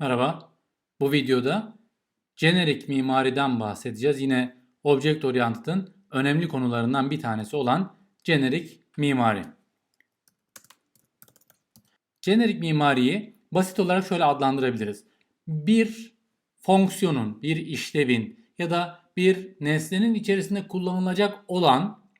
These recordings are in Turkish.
Merhaba. Bu videoda jenerik mimariden bahsedeceğiz. Yine Object Oriented'ın önemli konularından bir tanesi olan jenerik mimari. Jenerik mimariyi basit olarak şöyle adlandırabiliriz. Bir fonksiyonun, bir işlevin ya da bir nesnenin içerisinde kullanılacak olan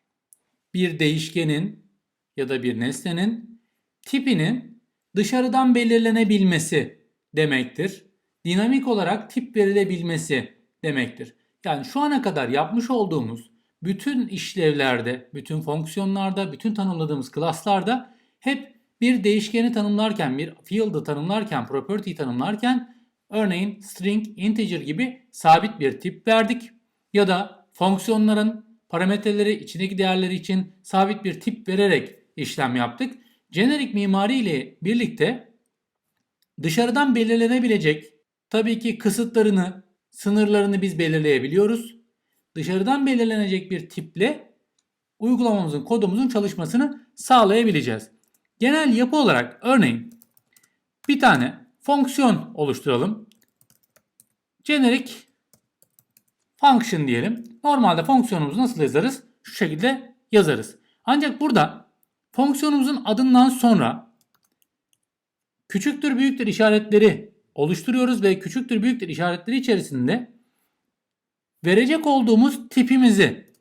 bir değişkenin ya da bir nesnenin tipinin dışarıdan belirlenebilmesi demektir. Dinamik olarak tip verilebilmesi demektir. Yani şu ana kadar yapmış olduğumuz bütün işlevlerde, bütün fonksiyonlarda, bütün tanımladığımız klaslarda hep bir değişkeni tanımlarken, bir field'ı tanımlarken, property tanımlarken örneğin string, integer gibi sabit bir tip verdik. Ya da fonksiyonların parametreleri, içindeki değerleri için sabit bir tip vererek işlem yaptık. Jenerik mimari ile birlikte dışarıdan belirlenebilecek tabii ki kısıtlarını, sınırlarını biz belirleyebiliyoruz. Dışarıdan belirlenecek bir tiple uygulamamızın, kodumuzun çalışmasını sağlayabileceğiz. Genel yapı olarak örneğin bir tane fonksiyon oluşturalım. Generic function diyelim. Normalde fonksiyonumuzu nasıl yazarız? Şu şekilde yazarız. Ancak burada fonksiyonumuzun adından sonra küçüktür büyüktür işaretleri oluşturuyoruz ve küçüktür büyüktür işaretleri içerisinde verecek olduğumuz tipimizi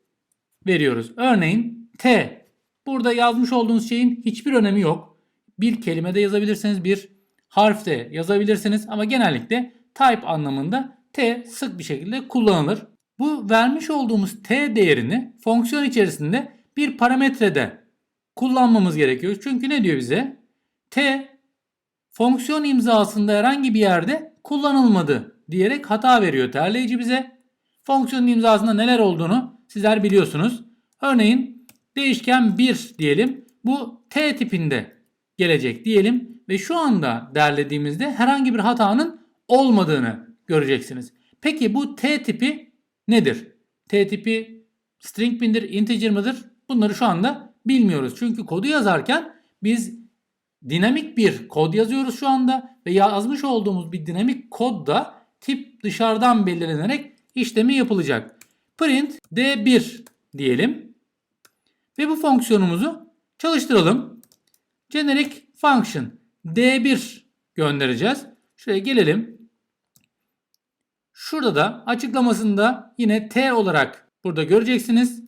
veriyoruz. Örneğin T. Burada yazmış olduğunuz şeyin hiçbir önemi yok. Bir kelimede yazabilirsiniz, bir harfte yazabilirsiniz ama genellikle type anlamında T sık bir şekilde kullanılır. Bu vermiş olduğumuz T değerini fonksiyon içerisinde bir parametrede kullanmamız gerekiyor. Çünkü ne diyor bize? T fonksiyon imzasında herhangi bir yerde kullanılmadı diyerek hata veriyor terleyici bize. Fonksiyonun imzasında neler olduğunu sizler biliyorsunuz. Örneğin değişken 1 diyelim. Bu T tipinde gelecek diyelim ve şu anda derlediğimizde herhangi bir hatanın olmadığını göreceksiniz. Peki bu T tipi nedir? T tipi string midir, integer mıdır? Bunları şu anda bilmiyoruz. Çünkü kodu yazarken biz dinamik bir kod yazıyoruz şu anda ve yazmış olduğumuz bir dinamik kodda tip dışarıdan belirlenerek işlemi yapılacak. Print d1 diyelim ve bu fonksiyonumuzu çalıştıralım. Generic function d1 göndereceğiz. Şuraya gelelim. Şurada da açıklamasında yine t olarak burada göreceksiniz.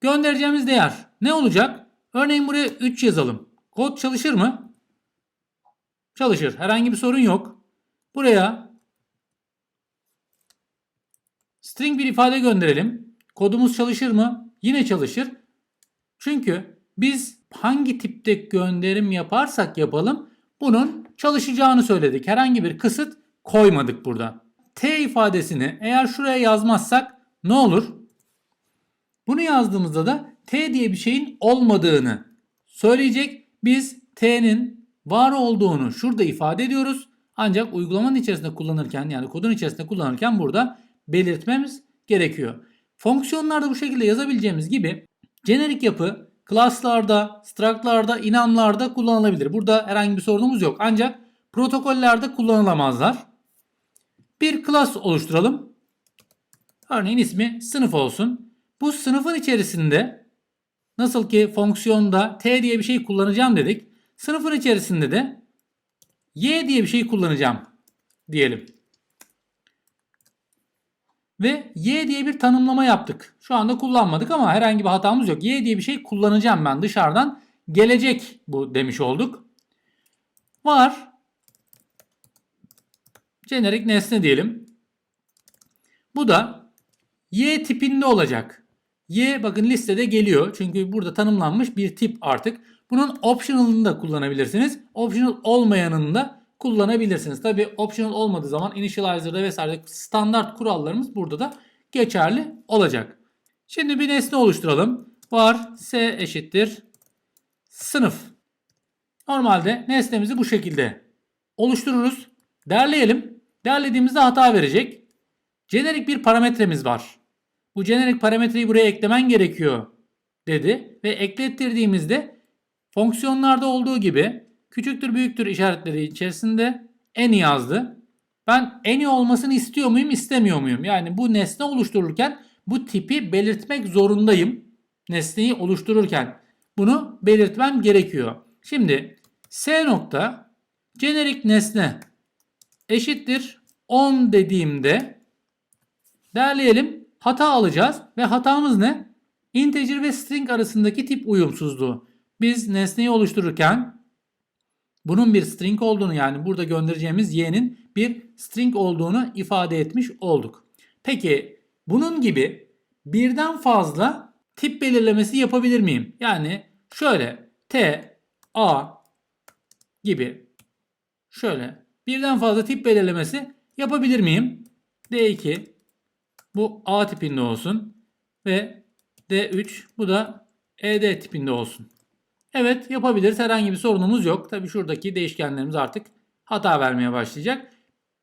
Göndereceğimiz değer ne olacak? Örneğin buraya 3 yazalım. Kod çalışır mı? Çalışır. Herhangi bir sorun yok. Buraya string bir ifade gönderelim. Kodumuz çalışır mı? Yine çalışır. Çünkü biz hangi tipte gönderim yaparsak yapalım bunun çalışacağını söyledik. Herhangi bir kısıt koymadık burada. T ifadesini eğer şuraya yazmazsak ne olur? Bunu yazdığımızda da T diye bir şeyin olmadığını söyleyecek. Biz T'nin var olduğunu şurada ifade ediyoruz. Ancak uygulamanın içerisinde kullanırken yani kodun içerisinde kullanırken burada belirtmemiz gerekiyor. Fonksiyonlarda bu şekilde yazabileceğimiz gibi jenerik yapı class'larda, struct'larda, inamlarda kullanılabilir. Burada herhangi bir sorunumuz yok. Ancak protokollerde kullanılamazlar. Bir class oluşturalım. Örneğin ismi sınıf olsun. Bu sınıfın içerisinde nasıl ki fonksiyonda t diye bir şey kullanacağım dedik. Sınıfın içerisinde de y diye bir şey kullanacağım diyelim. Ve y diye bir tanımlama yaptık. Şu anda kullanmadık ama herhangi bir hatamız yok. Y diye bir şey kullanacağım ben dışarıdan. Gelecek bu demiş olduk. Var. Jenerik nesne diyelim. Bu da y tipinde olacak. Y bakın listede geliyor. Çünkü burada tanımlanmış bir tip artık. Bunun optional'ını da kullanabilirsiniz. Optional olmayanını da kullanabilirsiniz. Tabi optional olmadığı zaman initializer'da vesaire standart kurallarımız burada da geçerli olacak. Şimdi bir nesne oluşturalım. Var s eşittir sınıf. Normalde nesnemizi bu şekilde oluştururuz. Derleyelim. Derlediğimizde hata verecek. Jenerik bir parametremiz var. Bu jenerik parametreyi buraya eklemen gerekiyor dedi ve eklettirdiğimizde fonksiyonlarda olduğu gibi küçüktür büyüktür işaretleri içerisinde n yazdı. Ben en iyi olmasını istiyor muyum, istemiyor muyum? Yani bu nesne oluştururken bu tipi belirtmek zorundayım. Nesneyi oluştururken bunu belirtmem gerekiyor. Şimdi S nokta jenerik nesne eşittir 10 dediğimde derleyelim hata alacağız ve hatamız ne? Integer ve string arasındaki tip uyumsuzluğu. Biz nesneyi oluştururken bunun bir string olduğunu yani burada göndereceğimiz y'nin bir string olduğunu ifade etmiş olduk. Peki bunun gibi birden fazla tip belirlemesi yapabilir miyim? Yani şöyle t, a gibi şöyle birden fazla tip belirlemesi yapabilir miyim? D2 bu A tipinde olsun ve D3 bu da ED tipinde olsun. Evet yapabiliriz. Herhangi bir sorunumuz yok. Tabi şuradaki değişkenlerimiz artık hata vermeye başlayacak.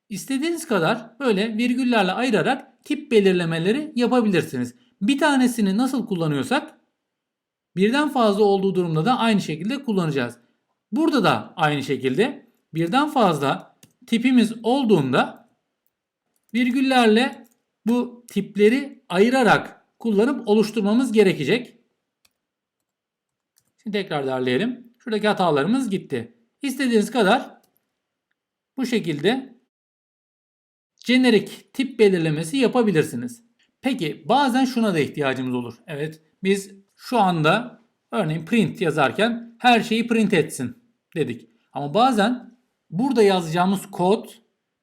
İstediğiniz kadar böyle virgüllerle ayırarak tip belirlemeleri yapabilirsiniz. Bir tanesini nasıl kullanıyorsak birden fazla olduğu durumda da aynı şekilde kullanacağız. Burada da aynı şekilde birden fazla tipimiz olduğunda virgüllerle bu tipleri ayırarak kullanıp oluşturmamız gerekecek. Şimdi tekrar derleyelim. Şuradaki hatalarımız gitti. İstediğiniz kadar bu şekilde jenerik tip belirlemesi yapabilirsiniz. Peki bazen şuna da ihtiyacımız olur. Evet biz şu anda örneğin print yazarken her şeyi print etsin dedik. Ama bazen burada yazacağımız kod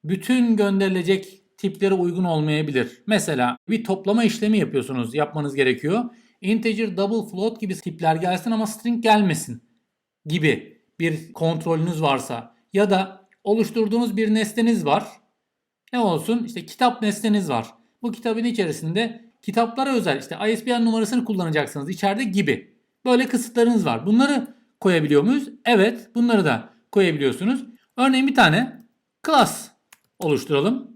bütün gönderilecek tiplere uygun olmayabilir. Mesela bir toplama işlemi yapıyorsunuz, yapmanız gerekiyor. Integer, double float gibi tipler gelsin ama string gelmesin gibi bir kontrolünüz varsa ya da oluşturduğunuz bir nesneniz var. Ne olsun? İşte kitap nesneniz var. Bu kitabın içerisinde kitaplara özel işte ISBN numarasını kullanacaksınız içeride gibi. Böyle kısıtlarınız var. Bunları koyabiliyor muyuz? Evet, bunları da koyabiliyorsunuz. Örneğin bir tane class oluşturalım.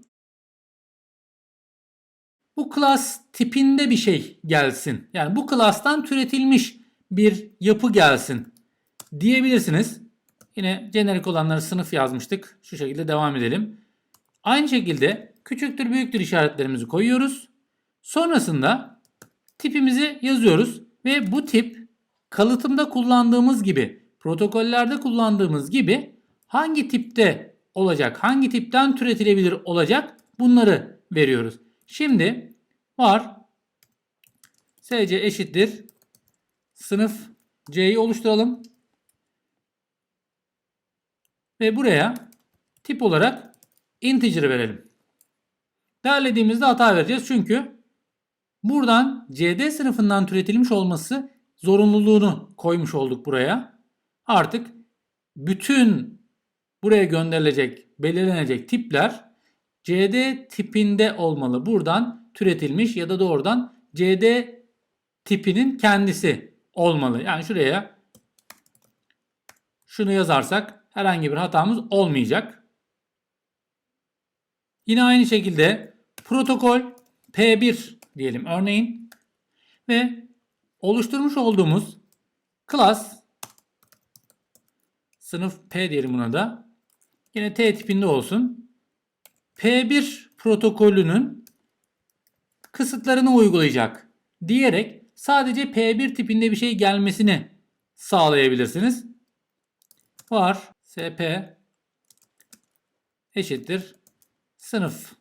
Bu class tipinde bir şey gelsin. Yani bu class'tan türetilmiş bir yapı gelsin diyebilirsiniz. Yine jenerik olanları sınıf yazmıştık. Şu şekilde devam edelim. Aynı şekilde küçüktür büyüktür işaretlerimizi koyuyoruz. Sonrasında tipimizi yazıyoruz ve bu tip kalıtımda kullandığımız gibi, protokollerde kullandığımız gibi hangi tipte olacak, hangi tipten türetilebilir olacak bunları veriyoruz. Şimdi var sc eşittir sınıf c'yi oluşturalım. Ve buraya tip olarak integer verelim. Derlediğimizde hata vereceğiz çünkü buradan cd sınıfından türetilmiş olması zorunluluğunu koymuş olduk buraya. Artık bütün buraya gönderilecek, belirlenecek tipler CD tipinde olmalı. Buradan türetilmiş ya da doğrudan CD tipinin kendisi olmalı. Yani şuraya şunu yazarsak herhangi bir hatamız olmayacak. Yine aynı şekilde protokol P1 diyelim örneğin ve oluşturmuş olduğumuz class sınıf P diyelim buna da yine T tipinde olsun. P1 protokolünün kısıtlarını uygulayacak diyerek sadece P1 tipinde bir şey gelmesini sağlayabilirsiniz. Var SP eşittir sınıf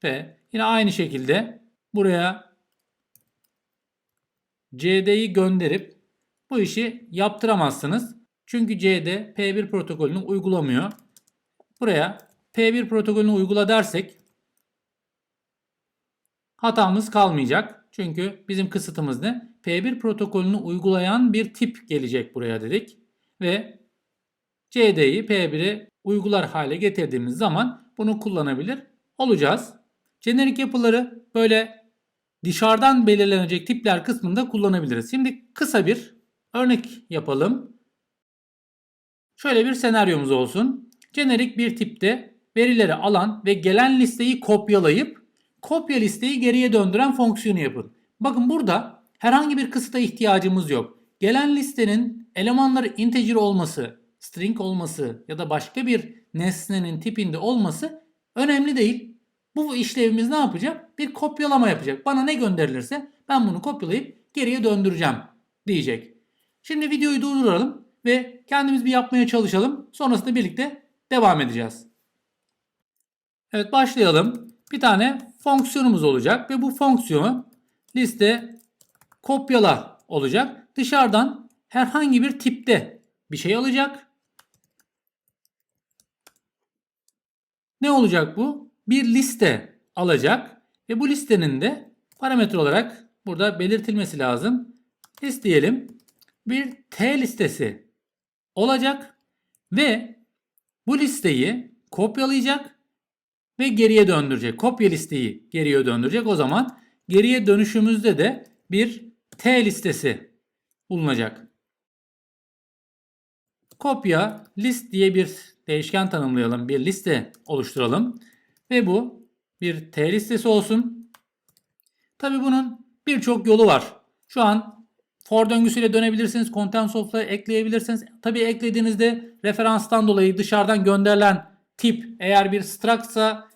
P. Yine aynı şekilde buraya CD'yi gönderip bu işi yaptıramazsınız. Çünkü CD P1 protokolünü uygulamıyor. Buraya P1 protokolünü uygula dersek hatamız kalmayacak. Çünkü bizim kısıtımız ne? P1 protokolünü uygulayan bir tip gelecek buraya dedik. Ve CD'yi P1'e uygular hale getirdiğimiz zaman bunu kullanabilir olacağız. Jenerik yapıları böyle dışarıdan belirlenecek tipler kısmında kullanabiliriz. Şimdi kısa bir örnek yapalım. Şöyle bir senaryomuz olsun. Jenerik bir tipte verileri alan ve gelen listeyi kopyalayıp kopya listeyi geriye döndüren fonksiyonu yapın. Bakın burada herhangi bir kısıta ihtiyacımız yok. Gelen listenin elemanları integer olması, string olması ya da başka bir nesnenin tipinde olması Önemli değil. Bu işlevimiz ne yapacak? Bir kopyalama yapacak. Bana ne gönderilirse ben bunu kopyalayıp geriye döndüreceğim diyecek. Şimdi videoyu durduralım ve kendimiz bir yapmaya çalışalım. Sonrasında birlikte devam edeceğiz. Evet başlayalım. Bir tane fonksiyonumuz olacak ve bu fonksiyon liste kopyala olacak. Dışarıdan herhangi bir tipte bir şey alacak. Ne olacak bu? Bir liste alacak ve bu listenin de parametre olarak burada belirtilmesi lazım. İsteyelim. Bir T listesi olacak ve bu listeyi kopyalayacak ve geriye döndürecek. Kopya listeyi geriye döndürecek. O zaman geriye dönüşümüzde de bir T listesi bulunacak. Kopya list diye bir değişken tanımlayalım. Bir liste oluşturalım. Ve bu bir T listesi olsun. Tabi bunun birçok yolu var. Şu an for döngüsüyle dönebilirsiniz. Content soft'la ekleyebilirsiniz. Tabi eklediğinizde referanstan dolayı dışarıdan gönderilen tip eğer bir structsa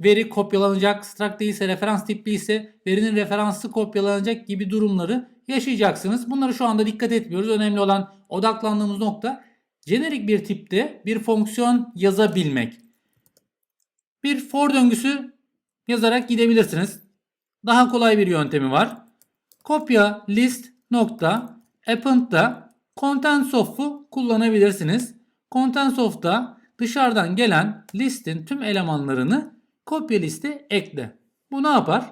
veri kopyalanacak. Struct değilse referans tipli ise verinin referansı kopyalanacak gibi durumları yaşayacaksınız. Bunları şu anda dikkat etmiyoruz. Önemli olan odaklandığımız nokta jenerik bir tipte bir fonksiyon yazabilmek. Bir for döngüsü yazarak gidebilirsiniz. Daha kolay bir yöntemi var. Kopya list nokta append'da contents of'u kullanabilirsiniz. Contents of'ta dışarıdan gelen listin tüm elemanlarını kopya liste ekle. Bu ne yapar?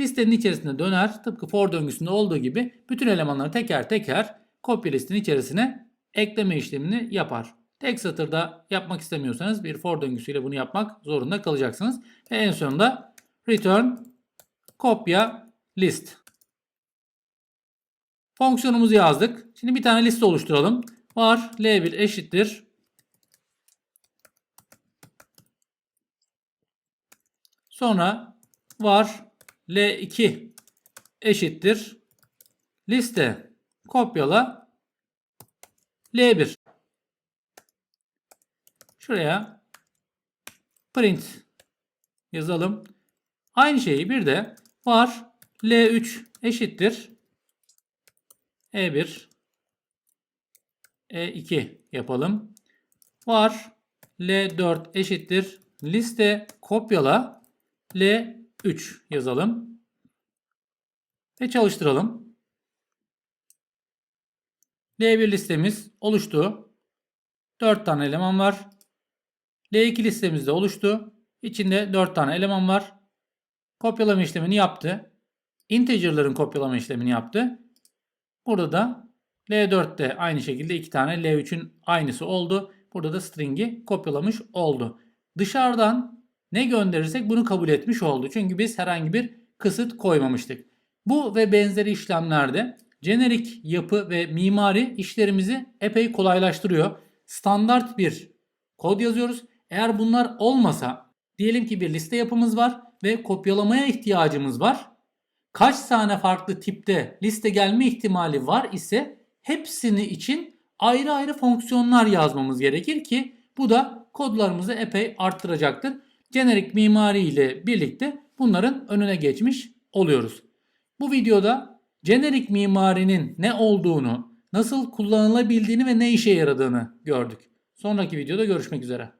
Listenin içerisine döner. Tıpkı for döngüsünde olduğu gibi bütün elemanları teker teker kopya listenin içerisine ekleme işlemini yapar. Tek satırda yapmak istemiyorsanız bir for döngüsüyle bunu yapmak zorunda kalacaksınız. Ve en sonunda return kopya list. Fonksiyonumuzu yazdık. Şimdi bir tane liste oluşturalım. Var L1 eşittir. Sonra var L2 eşittir. Liste kopyala L1. Şuraya print yazalım. Aynı şeyi bir de var L3 eşittir E1 E2 yapalım. Var L4 eşittir liste kopyala L3 yazalım. Ve çalıştıralım. L1 listemiz oluştu. 4 tane eleman var. L2 listemiz de oluştu. İçinde 4 tane eleman var. Kopyalama işlemini yaptı. Integer'ların kopyalama işlemini yaptı. Burada da L4'te aynı şekilde 2 tane L3'ün aynısı oldu. Burada da string'i kopyalamış oldu. Dışarıdan ne gönderirsek bunu kabul etmiş oldu. Çünkü biz herhangi bir kısıt koymamıştık. Bu ve benzeri işlemlerde jenerik yapı ve mimari işlerimizi epey kolaylaştırıyor. Standart bir kod yazıyoruz. Eğer bunlar olmasa diyelim ki bir liste yapımız var ve kopyalamaya ihtiyacımız var. Kaç tane farklı tipte liste gelme ihtimali var ise hepsini için ayrı ayrı fonksiyonlar yazmamız gerekir ki bu da kodlarımızı epey arttıracaktır. Jenerik mimari ile birlikte bunların önüne geçmiş oluyoruz. Bu videoda jenerik mimarinin ne olduğunu, nasıl kullanılabildiğini ve ne işe yaradığını gördük. Sonraki videoda görüşmek üzere.